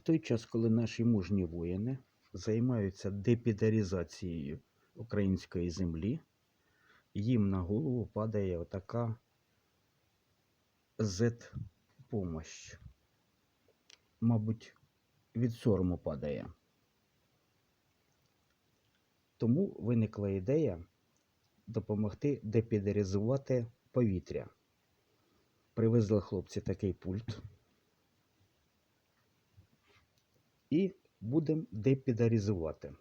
В той час, коли наші мужні воїни займаються депідарізацією української землі, їм на голову падає отака Z-помощь. Мабуть, від сорому падає. Тому виникла ідея допомогти депідаризувати повітря. Привезли хлопці такий пульт. І будемо депідаризувати.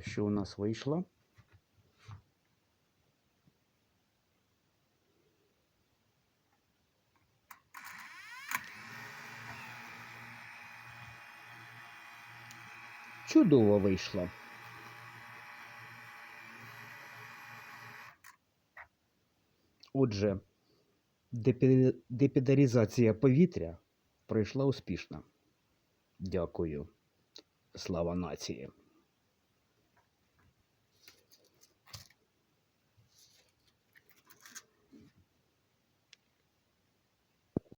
Що у нас вийшло? Чудово вийшло. Отже, депідарізація повітря пройшла успішно. Дякую. Слава нації!